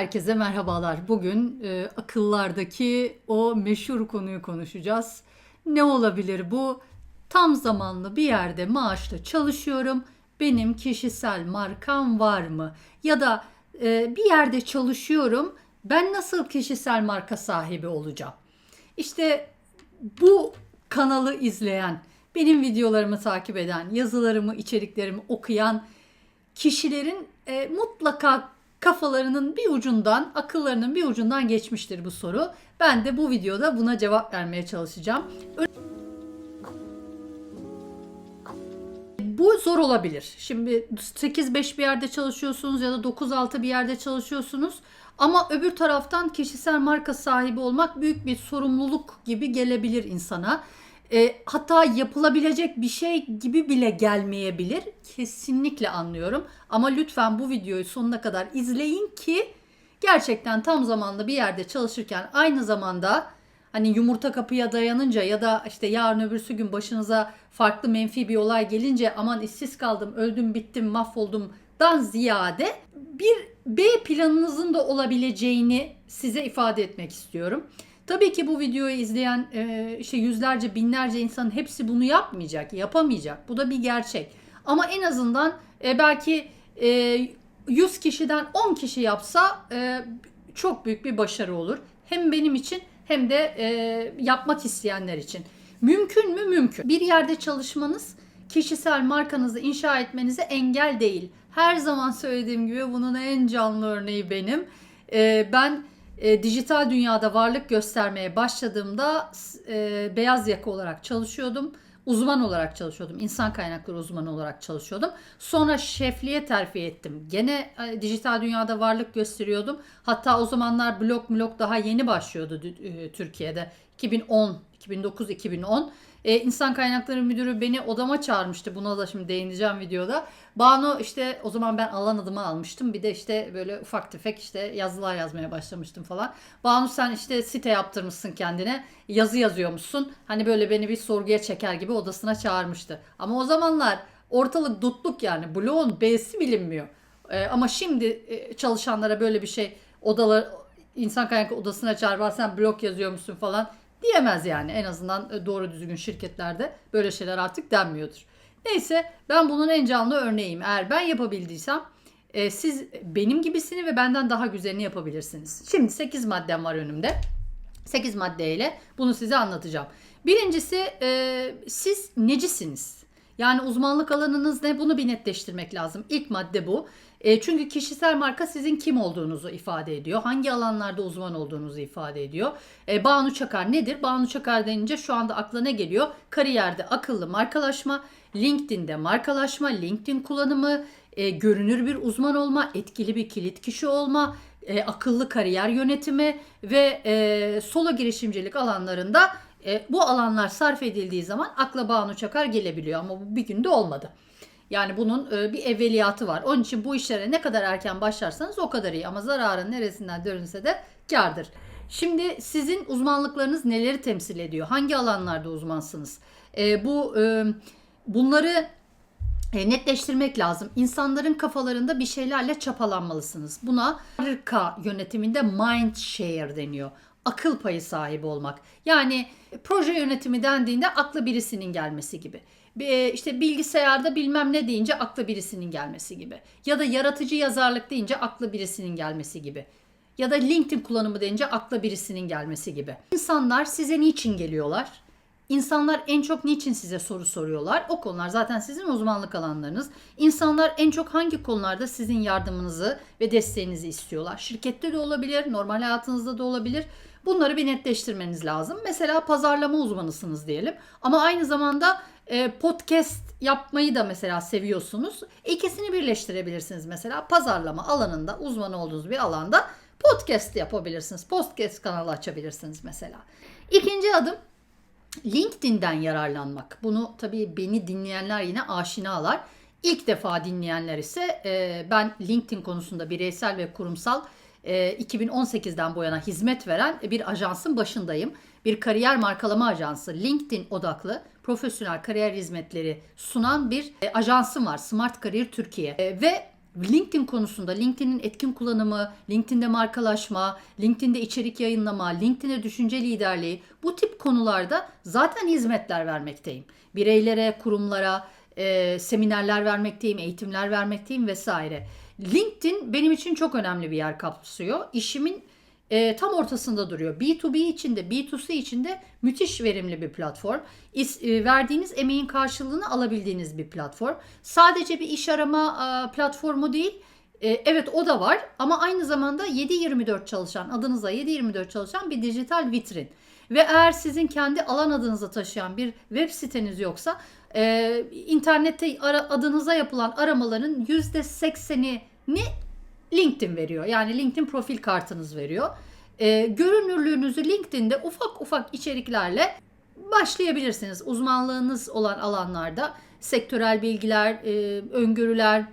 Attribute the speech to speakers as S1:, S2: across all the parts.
S1: Herkese merhabalar. Bugün e, akıllardaki o meşhur konuyu konuşacağız. Ne olabilir bu? Tam zamanlı bir yerde maaşla çalışıyorum. Benim kişisel markam var mı? Ya da e, bir yerde çalışıyorum. Ben nasıl kişisel marka sahibi olacağım? İşte bu kanalı izleyen, benim videolarımı takip eden, yazılarımı, içeriklerimi okuyan kişilerin e, mutlaka kafalarının bir ucundan, akıllarının bir ucundan geçmiştir bu soru. Ben de bu videoda buna cevap vermeye çalışacağım. Bu zor olabilir. Şimdi 8-5 bir yerde çalışıyorsunuz ya da 9-6 bir yerde çalışıyorsunuz. Ama öbür taraftan kişisel marka sahibi olmak büyük bir sorumluluk gibi gelebilir insana. E, hatta yapılabilecek bir şey gibi bile gelmeyebilir. Kesinlikle anlıyorum. Ama lütfen bu videoyu sonuna kadar izleyin ki gerçekten tam zamanlı bir yerde çalışırken aynı zamanda hani yumurta kapıya dayanınca ya da işte yarın öbürsü gün başınıza farklı menfi bir olay gelince aman işsiz kaldım, öldüm, bittim, mahvoldum dan ziyade bir B planınızın da olabileceğini size ifade etmek istiyorum. Tabii ki bu videoyu izleyen e, işte yüzlerce binlerce insanın hepsi bunu yapmayacak, yapamayacak. Bu da bir gerçek. Ama en azından e, belki e, 100 kişiden 10 kişi yapsa e, çok büyük bir başarı olur. Hem benim için hem de e, yapmak isteyenler için. Mümkün mü? Mümkün. Bir yerde çalışmanız kişisel markanızı inşa etmenize engel değil. Her zaman söylediğim gibi bunun en canlı örneği benim. E, ben e, dijital dünyada varlık göstermeye başladığımda e, beyaz yaka olarak çalışıyordum. Uzman olarak çalışıyordum. İnsan kaynakları uzmanı olarak çalışıyordum. Sonra şefliğe terfi ettim. Gene e, dijital dünyada varlık gösteriyordum. Hatta o zamanlar blog blog daha yeni başlıyordu e, Türkiye'de. 2010, 2009-2010. Ee, İnsan Kaynakları Müdürü beni odama çağırmıştı. Buna da şimdi değineceğim videoda. Banu işte o zaman ben alan adımı almıştım. Bir de işte böyle ufak tefek işte yazılar yazmaya başlamıştım falan. Banu sen işte site yaptırmışsın kendine. Yazı yazıyormuşsun. Hani böyle beni bir sorguya çeker gibi odasına çağırmıştı. Ama o zamanlar ortalık dutluk yani. Bloğun B'si bilinmiyor. Ee, ama şimdi e, çalışanlara böyle bir şey odalar insan kaynakları odasına çağır sen blog yazıyormuşsun falan diyemez yani. En azından e, doğru düzgün şirketlerde böyle şeyler artık denmiyordur. Neyse ben bunun en canlı örneğiyim. Eğer ben yapabildiysem e, siz benim gibisini ve benden daha güzelini yapabilirsiniz. Şimdi 8 maddem var önümde. 8 maddeyle bunu size anlatacağım. Birincisi e, siz necisiniz? Yani uzmanlık alanınız ne? Bunu bir netleştirmek lazım. İlk madde bu. E, çünkü kişisel marka sizin kim olduğunuzu ifade ediyor. Hangi alanlarda uzman olduğunuzu ifade ediyor. E, Banu Çakar nedir? Banu Çakar denince şu anda akla ne geliyor? Kariyerde akıllı markalaşma, LinkedIn'de markalaşma, LinkedIn kullanımı, e, görünür bir uzman olma, etkili bir kilit kişi olma, e, akıllı kariyer yönetimi ve e, solo girişimcilik alanlarında e, bu alanlar sarf edildiği zaman akla Banu Çakar gelebiliyor ama bu bir günde olmadı. Yani bunun e, bir evveliyatı var. Onun için bu işlere ne kadar erken başlarsanız o kadar iyi ama zararın neresinden dönülse de kardır. Şimdi sizin uzmanlıklarınız neleri temsil ediyor? Hangi alanlarda uzmansınız? E, bu e, bunları e, netleştirmek lazım. İnsanların kafalarında bir şeylerle çapalanmalısınız. Buna marka yönetiminde mind share deniyor. Akıl payı sahibi olmak. Yani proje yönetimi dendiğinde aklı birisinin gelmesi gibi. Bir, işte bilgisayarda bilmem ne deyince aklı birisinin gelmesi gibi. Ya da yaratıcı yazarlık deyince aklı birisinin gelmesi gibi. Ya da LinkedIn kullanımı deyince akla birisinin gelmesi gibi. İnsanlar size niçin geliyorlar? İnsanlar en çok niçin size soru soruyorlar? O konular zaten sizin uzmanlık alanlarınız. İnsanlar en çok hangi konularda sizin yardımınızı ve desteğinizi istiyorlar? Şirkette de olabilir, normal hayatınızda da olabilir. Bunları bir netleştirmeniz lazım. Mesela pazarlama uzmanısınız diyelim. Ama aynı zamanda e, podcast yapmayı da mesela seviyorsunuz. İkisini birleştirebilirsiniz mesela. Pazarlama alanında uzman olduğunuz bir alanda podcast yapabilirsiniz. Podcast kanalı açabilirsiniz mesela. İkinci adım LinkedIn'den yararlanmak. Bunu tabii beni dinleyenler yine aşinalar. İlk defa dinleyenler ise e, ben LinkedIn konusunda bireysel ve kurumsal e, 2018'den bu yana hizmet veren bir ajansın başındayım. Bir kariyer markalama ajansı, LinkedIn odaklı profesyonel kariyer hizmetleri sunan bir e, ajansım var. Smart Kariyer Türkiye. E, ve LinkedIn konusunda LinkedIn'in etkin kullanımı, LinkedIn'de markalaşma, LinkedIn'de içerik yayınlama, LinkedIn'de düşünce liderliği bu tip konularda zaten hizmetler vermekteyim. Bireylere, kurumlara, e, seminerler vermekteyim, eğitimler vermekteyim vesaire. LinkedIn benim için çok önemli bir yer kapsıyor. İşimin e, tam ortasında duruyor. B2B içinde, B2C içinde müthiş verimli bir platform. İs, e, verdiğiniz emeğin karşılığını alabildiğiniz bir platform. Sadece bir iş arama e, platformu değil. E, evet o da var ama aynı zamanda 7-24 çalışan, adınıza 7-24 çalışan bir dijital vitrin. Ve eğer sizin kendi alan adınızı taşıyan bir web siteniz yoksa e, internette ara, adınıza yapılan aramaların %80'ini LinkedIn veriyor. Yani LinkedIn profil kartınız veriyor. E, görünürlüğünüzü LinkedIn'de ufak ufak içeriklerle başlayabilirsiniz. Uzmanlığınız olan alanlarda sektörel bilgiler, e, öngörüler,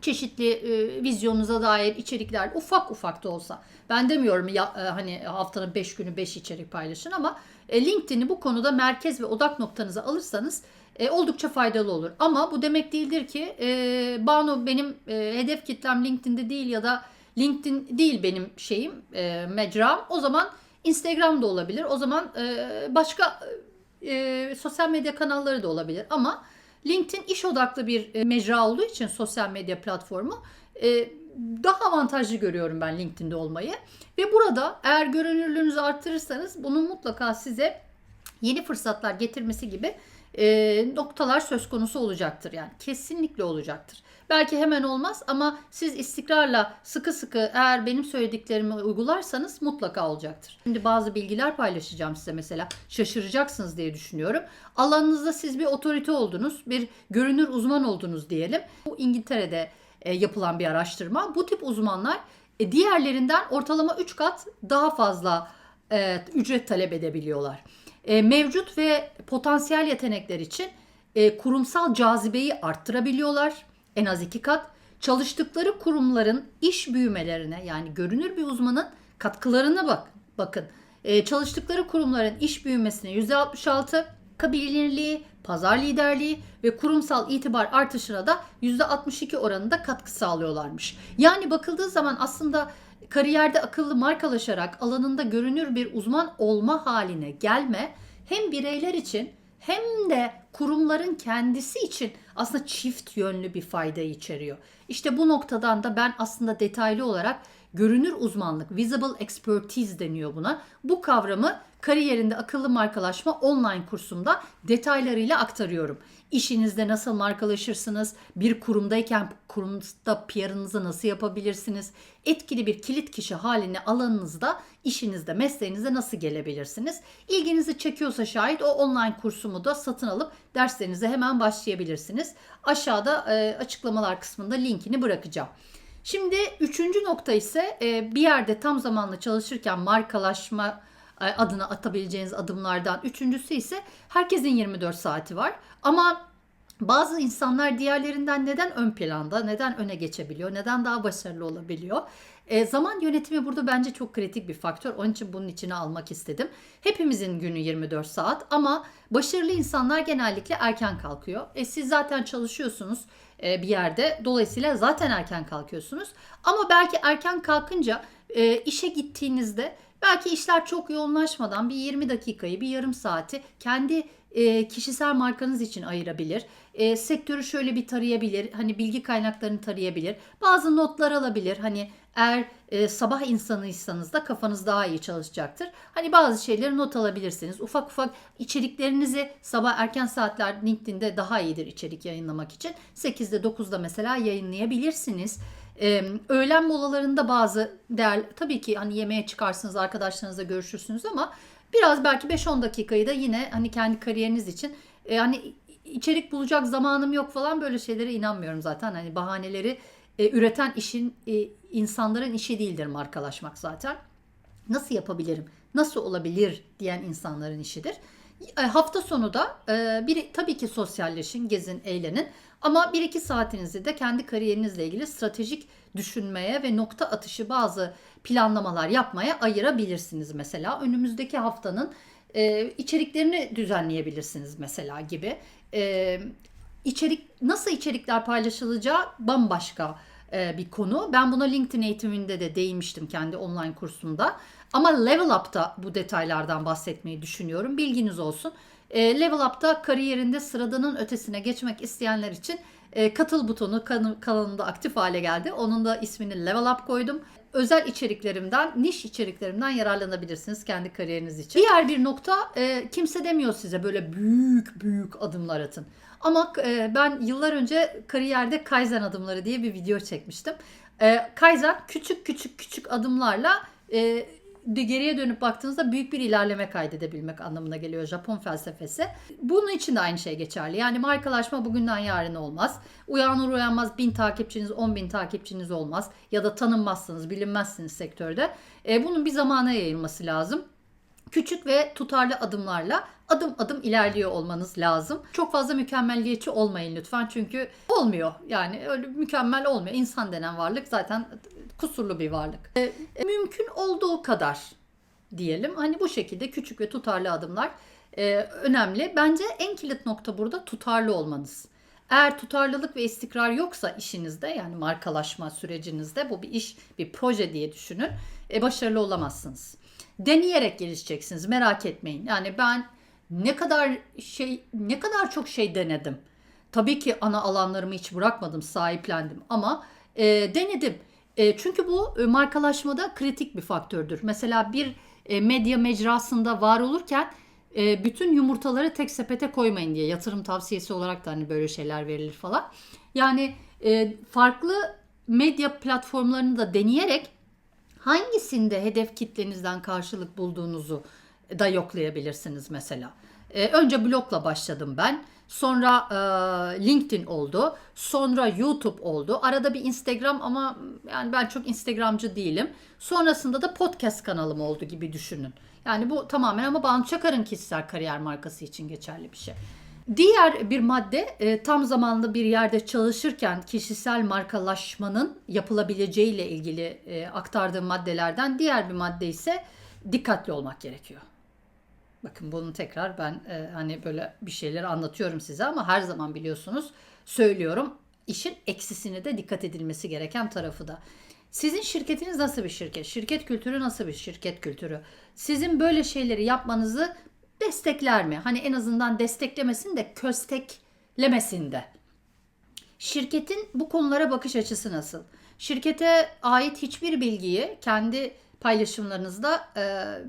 S1: çeşitli e, vizyonunuza dair içerikler ufak ufak da olsa. Ben demiyorum ya e, hani haftanın 5 günü 5 içerik paylaşın ama e, LinkedIn'i bu konuda merkez ve odak noktanıza alırsanız e, oldukça faydalı olur. Ama bu demek değildir ki e, Banu benim e, hedef kitlem LinkedIn'de değil ya da LinkedIn değil benim şeyim e, mecram. O zaman Instagram da olabilir. O zaman e, başka e, sosyal medya kanalları da olabilir. Ama LinkedIn iş odaklı bir e, mecra olduğu için sosyal medya platformu e, daha avantajlı görüyorum ben LinkedIn'de olmayı. Ve burada eğer görünürlüğünüzü arttırırsanız bunun mutlaka size yeni fırsatlar getirmesi gibi e, noktalar söz konusu olacaktır. Yani kesinlikle olacaktır. Belki hemen olmaz ama siz istikrarla sıkı sıkı eğer benim söylediklerimi uygularsanız mutlaka olacaktır. Şimdi bazı bilgiler paylaşacağım size mesela. Şaşıracaksınız diye düşünüyorum. Alanınızda siz bir otorite oldunuz, bir görünür uzman oldunuz diyelim. Bu İngiltere'de e, yapılan bir araştırma. Bu tip uzmanlar e, diğerlerinden ortalama 3 kat daha fazla e, ücret talep edebiliyorlar. E, mevcut ve potansiyel yetenekler için e, kurumsal cazibeyi arttırabiliyorlar en az iki kat. Çalıştıkları kurumların iş büyümelerine yani görünür bir uzmanın katkılarına bak. Bakın e, çalıştıkları kurumların iş büyümesine %66, kabilirliği, pazar liderliği ve kurumsal itibar artışına da %62 oranında katkı sağlıyorlarmış. Yani bakıldığı zaman aslında kariyerde akıllı markalaşarak alanında görünür bir uzman olma haline gelme hem bireyler için hem de kurumların kendisi için aslında çift yönlü bir fayda içeriyor. İşte bu noktadan da ben aslında detaylı olarak görünür uzmanlık, visible expertise deniyor buna. Bu kavramı kariyerinde akıllı markalaşma online kursumda detaylarıyla aktarıyorum. İşinizde nasıl markalaşırsınız? Bir kurumdayken kurumda PR'ınızı nasıl yapabilirsiniz? Etkili bir kilit kişi haline alanınızda, işinizde, mesleğinizde nasıl gelebilirsiniz? İlginizi çekiyorsa şayet o online kursumu da satın alıp derslerinize hemen başlayabilirsiniz. Aşağıda e, açıklamalar kısmında linkini bırakacağım. Şimdi üçüncü nokta ise e, bir yerde tam zamanlı çalışırken markalaşma adına atabileceğiniz adımlardan. Üçüncüsü ise herkesin 24 saati var. Ama bazı insanlar diğerlerinden neden ön planda, neden öne geçebiliyor, neden daha başarılı olabiliyor? E, zaman yönetimi burada bence çok kritik bir faktör. Onun için bunun içine almak istedim. Hepimizin günü 24 saat ama başarılı insanlar genellikle erken kalkıyor. E, siz zaten çalışıyorsunuz e, bir yerde. Dolayısıyla zaten erken kalkıyorsunuz. Ama belki erken kalkınca e, işe gittiğinizde belki işler çok yoğunlaşmadan bir 20 dakikayı, bir yarım saati kendi e, kişisel markanız için ayırabilir. E, sektörü şöyle bir tarayabilir. Hani bilgi kaynaklarını tarayabilir. Bazı notlar alabilir. Hani eğer e, sabah insanıysanız da kafanız daha iyi çalışacaktır. Hani bazı şeyleri not alabilirsiniz. Ufak ufak içeriklerinizi sabah erken saatler LinkedIn'de daha iyidir içerik yayınlamak için. 8'de 9'da mesela yayınlayabilirsiniz. Ee, öğlen molalarında bazı değer tabii ki hani yemeğe çıkarsınız arkadaşlarınızla görüşürsünüz ama biraz belki 5-10 dakikayı da yine hani kendi kariyeriniz için e, hani içerik bulacak zamanım yok falan böyle şeylere inanmıyorum zaten. Hani bahaneleri e, üreten işin e, insanların işi değildir markalaşmak zaten. Nasıl yapabilirim? Nasıl olabilir diyen insanların işidir. E, hafta sonu da e, tabii ki sosyalleşin, gezin, eğlenin. Ama 1-2 saatinizi de kendi kariyerinizle ilgili stratejik düşünmeye ve nokta atışı bazı planlamalar yapmaya ayırabilirsiniz mesela. Önümüzdeki haftanın e, içeriklerini düzenleyebilirsiniz mesela gibi. E, içerik nasıl içerikler paylaşılacağı bambaşka e, bir konu. Ben buna LinkedIn eğitiminde de değinmiştim kendi online kursumda. Ama Level Up'ta bu detaylardan bahsetmeyi düşünüyorum. Bilginiz olsun. E, Level Up'ta kariyerinde sıradanın ötesine geçmek isteyenler için e, katıl butonu kan- kanalında aktif hale geldi. Onun da ismini Level Up koydum. Özel içeriklerimden, niş içeriklerimden yararlanabilirsiniz kendi kariyeriniz için. Diğer bir nokta e, kimse demiyor size böyle büyük büyük adımlar atın. Ama e, ben yıllar önce kariyerde Kaizen adımları diye bir video çekmiştim. E, Kaizen küçük küçük küçük adımlarla e, geriye dönüp baktığınızda büyük bir ilerleme kaydedebilmek anlamına geliyor Japon felsefesi. Bunun için de aynı şey geçerli. Yani markalaşma bugünden yarın olmaz. Uyanır uyanmaz bin takipçiniz, on bin takipçiniz olmaz. Ya da tanınmazsınız, bilinmezsiniz sektörde. E, bunun bir zamana yayılması lazım küçük ve tutarlı adımlarla adım adım ilerliyor olmanız lazım. Çok fazla mükemmelliyetçi olmayın lütfen çünkü olmuyor. Yani öyle mükemmel olmuyor. İnsan denen varlık zaten kusurlu bir varlık. E, e, mümkün olduğu kadar diyelim. Hani bu şekilde küçük ve tutarlı adımlar e, önemli. Bence en kilit nokta burada tutarlı olmanız. Eğer tutarlılık ve istikrar yoksa işinizde yani markalaşma sürecinizde bu bir iş, bir proje diye düşünün. E, başarılı olamazsınız. Deneyerek gelişeceksiniz. Merak etmeyin. Yani ben ne kadar şey ne kadar çok şey denedim. Tabii ki ana alanlarımı hiç bırakmadım, sahiplendim ama e, denedim. E, çünkü bu e, markalaşmada kritik bir faktördür. Mesela bir e, medya mecrasında var olurken e, bütün yumurtaları tek sepete koymayın diye yatırım tavsiyesi olarak da hani böyle şeyler verilir falan. Yani e, farklı medya platformlarını da deneyerek hangisinde hedef kitlenizden karşılık bulduğunuzu da yoklayabilirsiniz mesela. Ee, önce blogla başladım ben. Sonra e, LinkedIn oldu. Sonra YouTube oldu. Arada bir Instagram ama yani ben çok Instagramcı değilim. Sonrasında da podcast kanalım oldu gibi düşünün. Yani bu tamamen ama Banu Çakar'ın kişisel kariyer markası için geçerli bir şey. Diğer bir madde e, tam zamanlı bir yerde çalışırken kişisel markalaşmanın yapılabileceği ile ilgili e, aktardığım maddelerden diğer bir madde ise dikkatli olmak gerekiyor. Bakın bunu tekrar ben e, hani böyle bir şeyleri anlatıyorum size ama her zaman biliyorsunuz söylüyorum. İşin eksisine de dikkat edilmesi gereken tarafı da. Sizin şirketiniz nasıl bir şirket? Şirket kültürü nasıl bir şirket kültürü? Sizin böyle şeyleri yapmanızı destekler mi? Hani en azından desteklemesin de kösteklemesin de. Şirketin bu konulara bakış açısı nasıl? Şirkete ait hiçbir bilgiyi kendi paylaşımlarınızda e,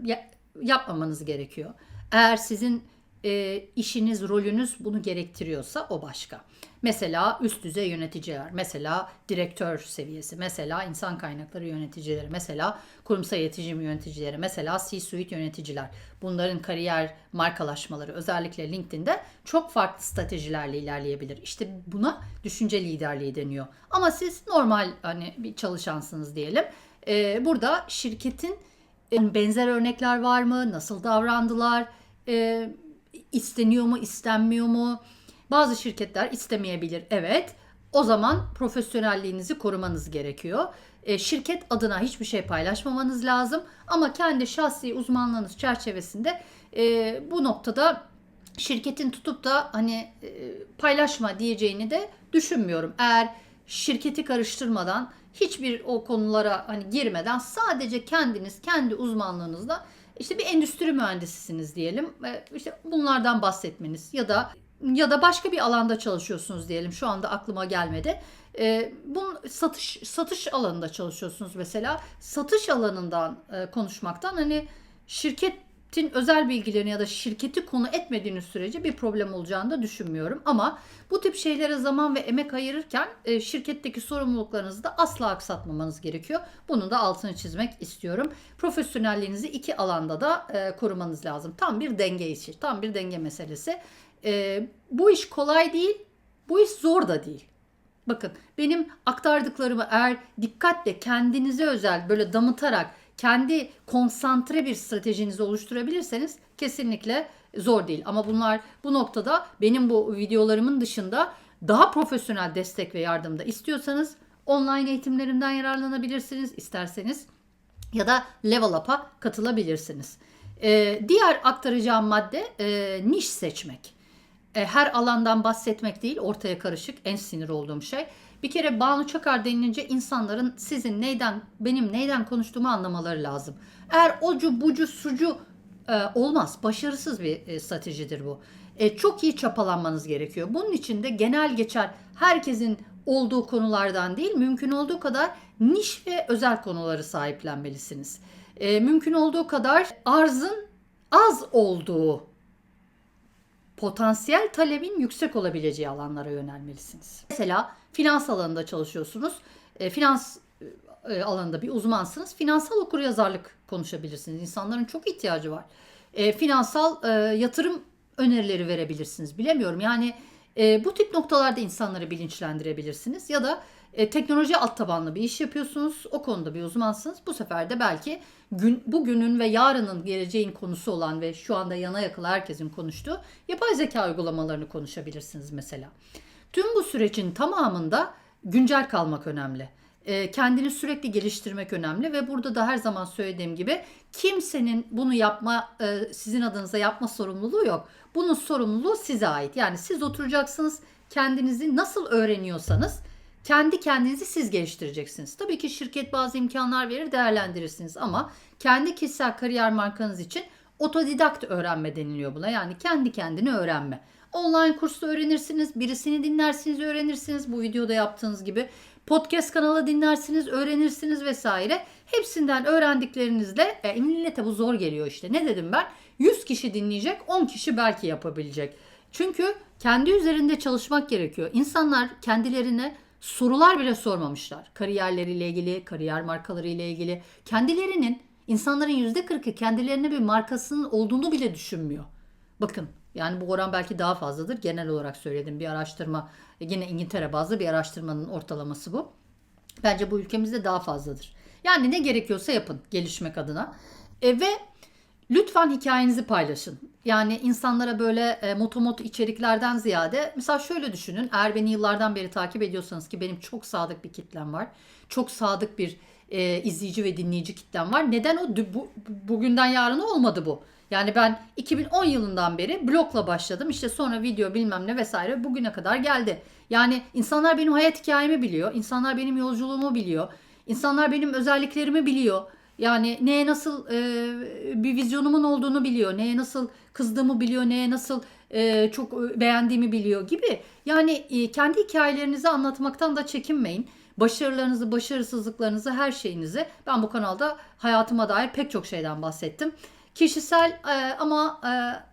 S1: ya- yapmamanız gerekiyor. Eğer sizin e, işiniz, rolünüz bunu gerektiriyorsa o başka. Mesela üst düzey yöneticiler, mesela direktör seviyesi, mesela insan kaynakları yöneticileri, mesela kurumsal iletişim yöneticileri, mesela C-suite yöneticiler. Bunların kariyer markalaşmaları özellikle LinkedIn'de çok farklı stratejilerle ilerleyebilir. İşte buna düşünce liderliği deniyor. Ama siz normal hani bir çalışansınız diyelim. Ee, burada şirketin e, benzer örnekler var mı? Nasıl davrandılar? Ee, isteniyor mu, istenmiyor mu? Bazı şirketler istemeyebilir. Evet. O zaman profesyonelliğinizi korumanız gerekiyor. E, şirket adına hiçbir şey paylaşmamanız lazım. Ama kendi şahsi uzmanlığınız çerçevesinde e, bu noktada şirketin tutup da hani e, paylaşma diyeceğini de düşünmüyorum. Eğer şirketi karıştırmadan hiçbir o konulara hani girmeden sadece kendiniz kendi uzmanlığınızda işte bir endüstri mühendisisiniz diyelim. ve işte bunlardan bahsetmeniz ya da ya da başka bir alanda çalışıyorsunuz diyelim. Şu anda aklıma gelmedi. Ee, bunun satış satış alanında çalışıyorsunuz mesela. Satış alanından e, konuşmaktan hani şirketin özel bilgilerini ya da şirketi konu etmediğiniz sürece bir problem olacağını da düşünmüyorum. Ama bu tip şeylere zaman ve emek ayırırken e, şirketteki sorumluluklarınızı da asla aksatmamanız gerekiyor. Bunun da altını çizmek istiyorum. Profesyonelliğinizi iki alanda da e, korumanız lazım. Tam bir denge işi, tam bir denge meselesi. E, bu iş kolay değil, bu iş zor da değil. Bakın benim aktardıklarımı eğer dikkatle kendinize özel böyle damıtarak kendi konsantre bir stratejinizi oluşturabilirseniz kesinlikle zor değil. Ama bunlar bu noktada benim bu videolarımın dışında daha profesyonel destek ve yardım da istiyorsanız online eğitimlerimden yararlanabilirsiniz isterseniz ya da Level Up'a katılabilirsiniz. Ee, diğer aktaracağım madde e, niş seçmek. E, her alandan bahsetmek değil, ortaya karışık en sinir olduğum şey. Bir kere Banu Çakar denilince insanların sizin neyden, benim neyden konuştuğumu anlamaları lazım. Eğer ocu, bucu, sucu e, olmaz. Başarısız bir e, stratejidir bu. E, çok iyi çapalanmanız gerekiyor. Bunun için de genel geçer herkesin olduğu konulardan değil, mümkün olduğu kadar niş ve özel konuları sahiplenmelisiniz. E, mümkün olduğu kadar arzın az olduğu potansiyel talebin yüksek olabileceği alanlara yönelmelisiniz. Mesela finans alanında çalışıyorsunuz. E, finans e, alanında bir uzmansınız. Finansal okuryazarlık konuşabilirsiniz. İnsanların çok ihtiyacı var. E, finansal e, yatırım önerileri verebilirsiniz. Bilemiyorum. Yani e, bu tip noktalarda insanları bilinçlendirebilirsiniz. Ya da e, teknoloji alt tabanlı bir iş yapıyorsunuz. O konuda bir uzmansınız. Bu sefer de belki gün, bugünün ve yarının geleceğin konusu olan ve şu anda yana yakıla herkesin konuştuğu yapay zeka uygulamalarını konuşabilirsiniz mesela. Tüm bu sürecin tamamında güncel kalmak önemli. E, kendini sürekli geliştirmek önemli ve burada da her zaman söylediğim gibi kimsenin bunu yapma e, sizin adınıza yapma sorumluluğu yok. Bunun sorumluluğu size ait. Yani siz oturacaksınız kendinizi nasıl öğreniyorsanız kendi kendinizi siz geliştireceksiniz. Tabii ki şirket bazı imkanlar verir değerlendirirsiniz ama kendi kişisel kariyer markanız için otodidakt öğrenme deniliyor buna. Yani kendi kendine öğrenme. Online kursta öğrenirsiniz, birisini dinlersiniz, öğrenirsiniz bu videoda yaptığınız gibi. Podcast kanalı dinlersiniz, öğrenirsiniz vesaire. Hepsinden öğrendiklerinizle e, millete bu zor geliyor işte. Ne dedim ben? 100 kişi dinleyecek, 10 kişi belki yapabilecek. Çünkü kendi üzerinde çalışmak gerekiyor. İnsanlar kendilerine sorular bile sormamışlar. Kariyerleriyle ilgili, kariyer markalarıyla ilgili. Kendilerinin, insanların %40'ı kendilerine bir markasının olduğunu bile düşünmüyor. Bakın yani bu oran belki daha fazladır. Genel olarak söyledim bir araştırma. Yine İngiltere bazlı bir araştırmanın ortalaması bu. Bence bu ülkemizde daha fazladır. Yani ne gerekiyorsa yapın gelişmek adına. E, ve lütfen hikayenizi paylaşın. Yani insanlara böyle e, motomot içeriklerden ziyade mesela şöyle düşünün. Eğer beni yıllardan beri takip ediyorsanız ki benim çok sadık bir kitlem var. Çok sadık bir e, izleyici ve dinleyici kitlem var. Neden o bu, bugünden yarına olmadı bu? Yani ben 2010 yılından beri blogla başladım. İşte sonra video bilmem ne vesaire bugüne kadar geldi. Yani insanlar benim hayat hikayemi biliyor. İnsanlar benim yolculuğumu biliyor. İnsanlar benim özelliklerimi biliyor. Yani neye nasıl e, bir vizyonumun olduğunu biliyor. Neye nasıl kızdığımı biliyor. Neye nasıl e, çok beğendiğimi biliyor gibi. Yani e, kendi hikayelerinizi anlatmaktan da çekinmeyin. Başarılarınızı, başarısızlıklarınızı, her şeyinizi ben bu kanalda hayatıma dair pek çok şeyden bahsettim. Kişisel e, ama e,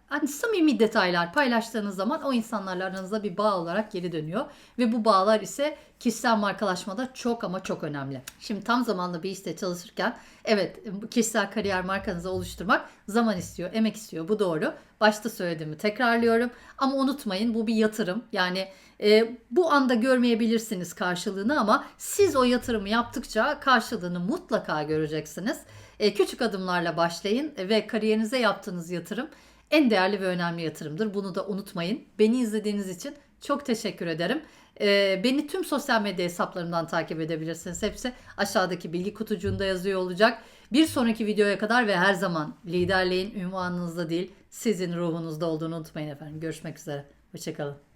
S1: hani samimi detaylar paylaştığınız zaman o insanlarla aranızda bir bağ olarak geri dönüyor. Ve bu bağlar ise kişisel markalaşmada çok ama çok önemli. Şimdi tam zamanlı bir işte çalışırken evet kişisel kariyer markanızı oluşturmak zaman istiyor, emek istiyor. Bu doğru. Başta söylediğimi tekrarlıyorum. Ama unutmayın bu bir yatırım. Yani e, bu anda görmeyebilirsiniz karşılığını ama siz o yatırımı yaptıkça karşılığını mutlaka göreceksiniz. E, küçük adımlarla başlayın ve kariyerinize yaptığınız yatırım en değerli ve önemli yatırımdır. Bunu da unutmayın. Beni izlediğiniz için çok teşekkür ederim. E, beni tüm sosyal medya hesaplarımdan takip edebilirsiniz. Hepsi aşağıdaki bilgi kutucuğunda yazıyor olacak. Bir sonraki videoya kadar ve her zaman liderliğin ünvanınızda değil sizin ruhunuzda olduğunu unutmayın efendim. Görüşmek üzere. Hoşçakalın.